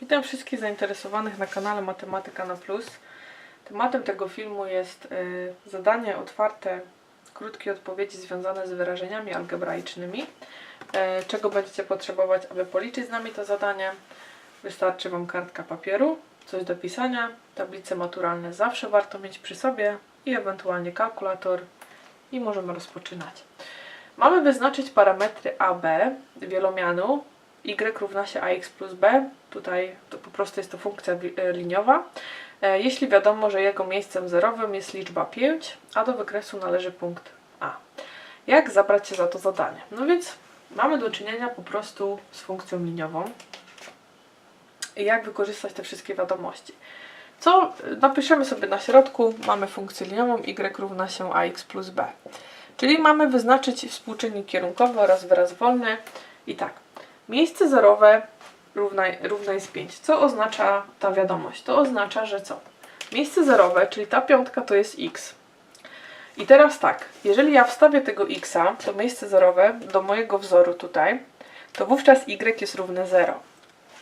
Witam wszystkich zainteresowanych na kanale Matematyka na Plus. Tematem tego filmu jest y, zadanie otwarte, krótkie odpowiedzi związane z wyrażeniami algebraicznymi. E, czego będziecie potrzebować, aby policzyć z nami to zadanie? Wystarczy Wam kartka papieru, coś do pisania, tablice maturalne zawsze warto mieć przy sobie i ewentualnie kalkulator i możemy rozpoczynać. Mamy wyznaczyć parametry a, b wielomianu y równa się ax plus b. Tutaj to po prostu jest to funkcja e, liniowa. E, Jeśli wiadomo, że jego miejscem zerowym jest liczba 5, a do wykresu należy punkt a. Jak zabrać się za to zadanie? No więc mamy do czynienia po prostu z funkcją liniową. I jak wykorzystać te wszystkie wiadomości? Co napiszemy sobie na środku, mamy funkcję liniową y równa się ax plus b. Czyli mamy wyznaczyć współczynnik kierunkowy oraz wyraz wolny. I tak, miejsce zerowe równa, równa jest 5. Co oznacza ta wiadomość? To oznacza, że co? Miejsce zerowe, czyli ta piątka to jest x. I teraz tak, jeżeli ja wstawię tego x, to miejsce zerowe, do mojego wzoru tutaj, to wówczas y jest równe 0.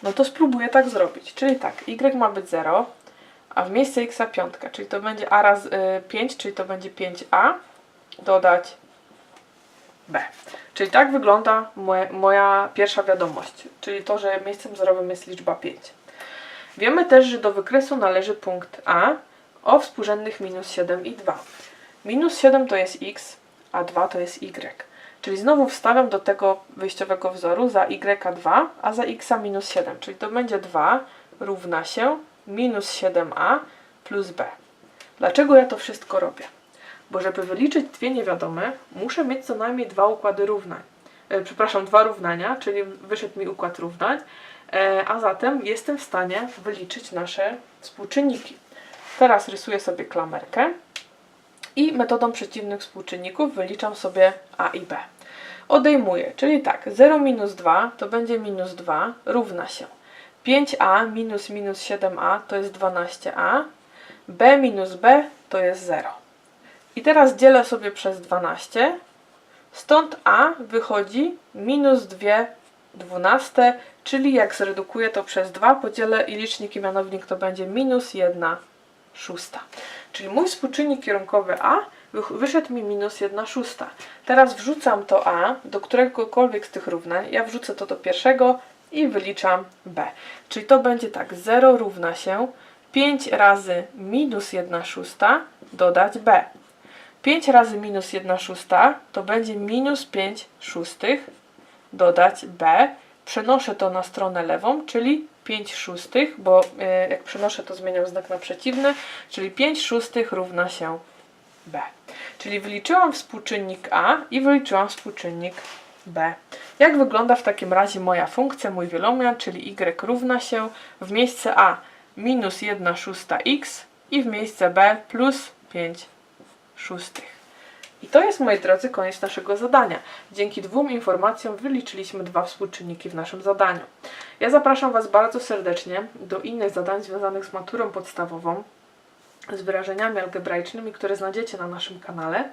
No to spróbuję tak zrobić. Czyli tak, y ma być 0, a w miejsce x piątka, czyli to będzie a raz y, 5, czyli to będzie 5a, dodać b. Czyli tak wygląda moje, moja pierwsza wiadomość, czyli to, że miejscem zerowym jest liczba 5. Wiemy też, że do wykresu należy punkt a o współrzędnych minus 7 i 2. Minus 7 to jest x, a 2 to jest y. Czyli znowu wstawiam do tego wyjściowego wzoru za y2, a za x minus 7. Czyli to będzie 2 równa się minus 7a plus b. Dlaczego ja to wszystko robię? Bo żeby wyliczyć dwie niewiadome, muszę mieć co najmniej dwa układy równań. E, przepraszam, dwa równania, czyli wyszedł mi układ równań, e, a zatem jestem w stanie wyliczyć nasze współczynniki. Teraz rysuję sobie klamerkę i metodą przeciwnych współczynników wyliczam sobie a i b. Odejmuję, czyli tak, 0 minus 2 to będzie minus 2 równa się 5a minus minus 7a to jest 12a, b minus b to jest 0. I teraz dzielę sobie przez 12, stąd a wychodzi minus 2 dwunaste, czyli jak zredukuję to przez 2, podzielę i licznik i mianownik to będzie minus 1 szósta. Czyli mój współczynnik kierunkowy a wyszedł mi minus 1 szósta. Teraz wrzucam to a do któregokolwiek z tych równań. Ja wrzucę to do pierwszego i wyliczam b. Czyli to będzie tak, 0 równa się 5 razy minus 1 szósta dodać b. 5 razy minus 1 szósta to będzie minus 5 szóstych dodać b. Przenoszę to na stronę lewą, czyli 5 szóstych, bo e, jak przenoszę to zmieniam znak na przeciwny, czyli 5 szóstych równa się b. Czyli wyliczyłam współczynnik a i wyliczyłam współczynnik b. Jak wygląda w takim razie moja funkcja, mój wielomian, czyli y równa się w miejsce a minus 1 szósta x i w miejsce b plus 5 szóstych. I to jest, moi drodzy, koniec naszego zadania. Dzięki dwóm informacjom wyliczyliśmy dwa współczynniki w naszym zadaniu. Ja zapraszam Was bardzo serdecznie do innych zadań związanych z maturą podstawową, z wyrażeniami algebraicznymi, które znajdziecie na naszym kanale.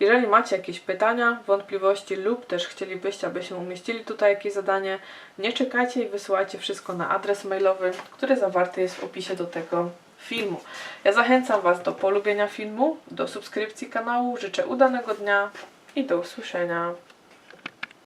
Jeżeli macie jakieś pytania, wątpliwości lub też chcielibyście, abyśmy umieścili tutaj jakieś zadanie, nie czekajcie i wysyłajcie wszystko na adres mailowy, który zawarty jest w opisie do tego filmu. Ja zachęcam Was do polubienia filmu, do subskrypcji kanału, życzę udanego dnia i do usłyszenia.